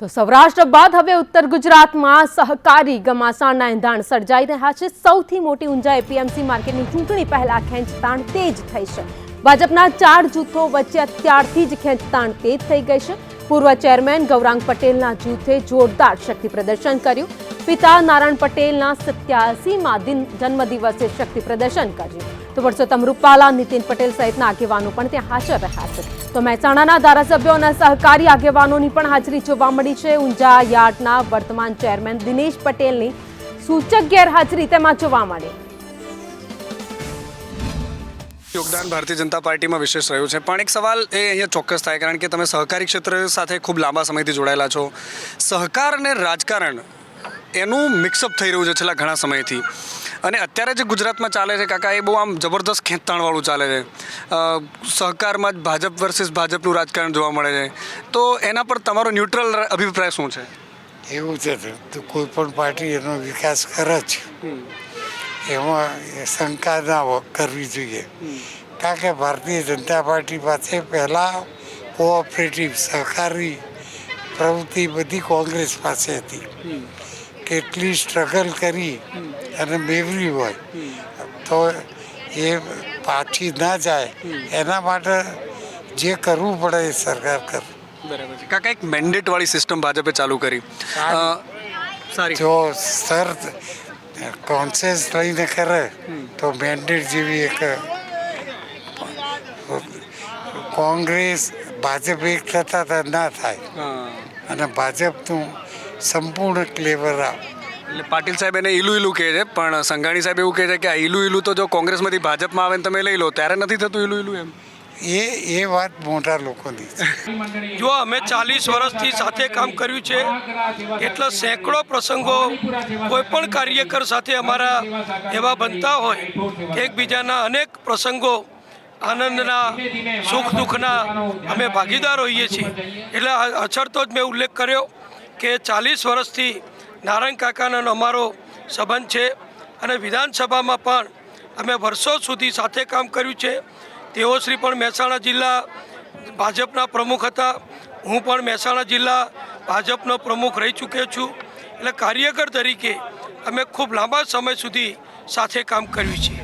તો સૌરાષ્ટ્ર બાદ હવે ઉત્તર ગુજરાતમાં સહકારી ઘમાસાણના એંધાણ સર્જાઈ રહ્યા છે. સૌથી મોટી ઊંઝા એપીએમસી માર્કેટની ચૂંટણી પહેલા ખેંચતાણ તેજ થઈ છે. ભાજપના ચાર જૂથો વચ્ચે અત્યારથી જ ખેંચતાણ તેજ થઈ ગઈ છે. પૂર્વ ચેરમેન ગૌરાંગ પટેલના જૂથે જોરદાર શક્તિ પ્રદર્શન કર્યું. પિતા નારાયણ પટેલના સત્યાસીમાં દિન જન્મદિવસે શક્તિ પ્રદર્શન કર્યું. તો પરસોત્તમ રૂપાલા, નીતિન પટેલ સહિતના આગેવાનો પણ ત્યાં હાજર રહ્યા છે. તો મહેસાણાના ધારાસભ્યો અને સહકારી આગેવાનોની પણ હાજરી જોવા મળી છે. ઊંઝા યાર્ડના વર્તમાન ચેરમેન દિનેશ પટેલની સૂચક ગેરહાજરી તેમાં જોવા મળી. યોગદાન ભારતીય જનતા પાર્ટીમાં વિશેષ રહ્યું છે. પણ એક સવાલ એ અહીંયા ચોક્કસ થાય, કારણ કે તમે સહકારી ક્ષેત્ર સાથે ખૂબ લાંબા સમયથી જોડાયેલા છો. સહકાર અને રાજકારણ એનું મિક્સઅપ થઈ રહ્યું છે છેલ્લા ઘણા સમયથી. અને અત્યારે જે ગુજરાતમાં ચાલે છે, કાકા, એ બહુ આમ જબરદસ્ત ખેંચતાણવાળું ચાલે છે. સહકારમાં જ ભાજપ વર્સિસ ભાજપનું રાજકારણ જોવા મળે છે. તો એના પર તમારો ન્યુટ્રલ અભિપ્રાય શું છે? એવું છે તો કોઈ પણ પાર્ટી એનો વિકાસ કરે જ. એમાં શંકા ના કરવી જોઈએ. કારણ કે ભારતીય જનતા પાર્ટી પાસે પહેલાં કોઓપરેટિવ સહકારી પ્રવૃત્તિ બધી કોંગ્રેસ પાસે હતી. કેટલી સ્ટ્રગલ કરી અને મેળવી હોય. તો એ પાછી ના જાય. એના માટે જે કરવું પડે એ સરકાર કરે. બરાબર છે. કાકા એક મેન્ડેટવાળી સિસ્ટમ ભાજપે ચાલુ કરી. સારી જો સર કોન્શિયસ લઈને કરે તો મેન્ડેટ જેવી એક કોંગ્રેસ ભાજપ એક થતા ના થાય. અને ભાજપનું સંપૂર્ણ ક્લેવર આ. એટલે પાટીલ સાહેબ એને ઈલું ઈલું કહે છે પણ સંઘાણી સાહેબ એવું કહે છે કે આ ઈલું ઈલું તો જો કોંગ્રેસમાંથી ભાજપમાં આવે ને તમે લઈ લો ત્યારે નથી થતું ઈલું ઈલું એમ. એ એ વાત મોટા લોકોની જો અમે ચાલીસ વર્ષથી સાથે કામ કર્યું છે એટલે સેંકડો પ્રસંગો કોઈ પણ કાર્યકર સાથે અમારા એવા બનતા હોય એકબીજાના અનેક પ્રસંગો આનંદના સુખ દુઃખના અમે ભાગીદાર હોઈએ છીએ. એટલે અછડતો જ મેં ઉલ્લેખ કર્યો. કે ચાલીસ વર્ષથી નારાયણ કાકાનો અમારો સંબંધ છે અને વિધાનસભામાં પણ અમે વર્ષો સુધી સાથે કામ કર્યું છે. તેઓ શ્રી પણ મહેસાણા જિલ્લા ભાજપના પ્રમુખ હતા. હું પણ મહેસાણા જિલ્લા ભાજપનો પ્રમુખ રહી ચૂક્યો છું. એટલે કાર્યકર તરીકે અમે ખૂબ લાંબા સમય સુધી સાથે કામ કર્યું છે.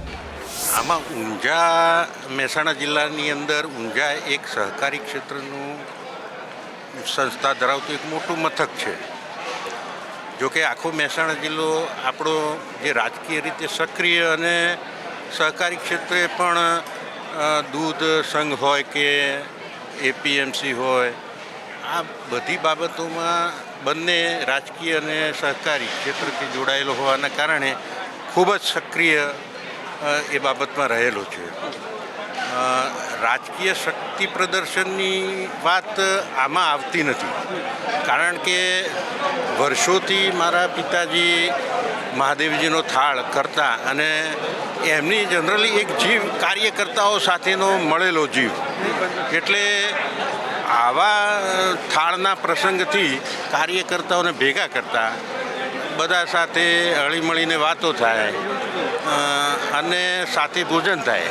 આમાં ઊંઝા મહેસાણા જિલ્લાની અંદર ઊંઝા એક સહકારી ક્ષેત્રનું સંસ્થા ધરાવતું એક મોટું મથક છે. જોકે આખો મહેસાણા જિલ્લો આપણો જે રાજકીય રીતે સક્રિય અને સહકારી ક્ષેત્રે પણ દૂધ સંઘ હોય કે એપીએમસી હોય, આ બધી બાબતોમાં બંને રાજકીય અને સહકારી ક્ષેત્રથી જોડાયેલો હોવાના કારણે ખૂબ જ સક્રિય એ બાબતમાં રહેલો છે. રાજકીય શક્તિ પ્રદર્શનની વાત આમાં આવતી નથી. કારણ કે વર્ષોથી મારા પિતાજી મહાદેવજીનો થાળ કરતા અને એમની જનરલી એક જીવ કાર્યકર્તાઓ સાથેનો મળેલો જીવ. એટલે આવા થાળના પ્રસંગથી કાર્યકર્તાઓને ભેગા કરતા બધા સાથે હળીમળીને વાતો થાય અને સાથે ભોજન થાય.